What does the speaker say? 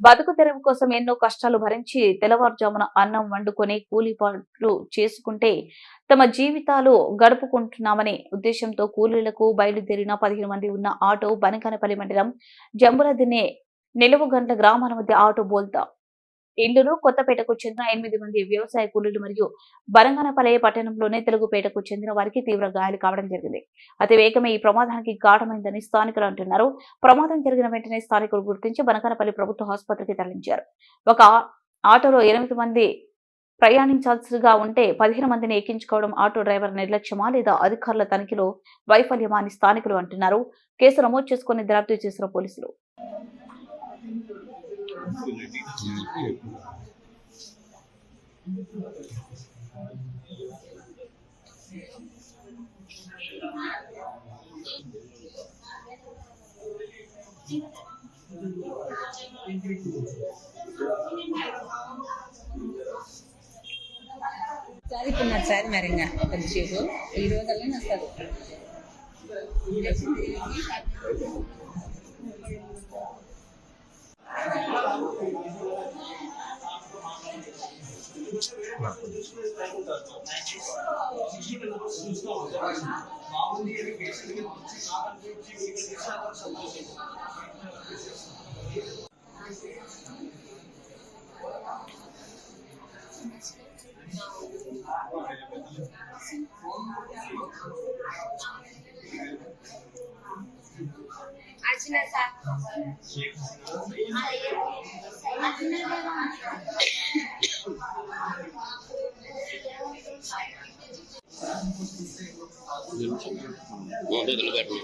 బతుకు తెరువు కోసం ఎన్నో కష్టాలు భరించి తెల్లవారుజామున అన్నం వండుకొని కూలీపాట్లు చేసుకుంటే తమ జీవితాలు గడుపుకుంటున్నామనే ఉద్దేశంతో కూలీలకు బయలుదేరిన పదిహేను మంది ఉన్న ఆటో బనకనపల్లి మండలం జంబులదినే నిలువుగంట గ్రామాల మధ్య ఆటో బోల్తా ఇళ్ళను కొత్తపేటకు చెందిన ఎనిమిది మంది వ్యవసాయ కూలీలు మరియు బరంగనపల్లి పట్టణంలోనే తెలుగుపేటకు చెందిన వారికి తీవ్ర గాయాలు కావడం జరిగింది. అతి వేగమే ఈ ప్రమాదానికి కారణమైందని స్థానికులు అంటున్నారు. ప్రమాదం జరిగిన వెంటనే స్థానికులు గుర్తించి బనకనపల్లి ప్రభుత్వ ఆసుపత్రికి తరలించారు. ఒక ఆటోలో ఎనిమిది మంది ప్రయాణించాల్సిగా ఉంటే పదిహేను మందిని ఎక్కించుకోవడం ఆటో డ్రైవర్ నిర్లక్ష్యమా లేదా అధికారుల తనిఖీలో వైఫల్యమా అని స్థానికులు అంటున్నారు. కేసు నమోదు చేసుకుని దర్యాప్తు చేసిన పోలీసులు. చదువుకున్నారు సార్ మరి ఇంకా కొద్దిసేపు ఈ రోజుల్లో अर्चना सर अर्चना పెట్టు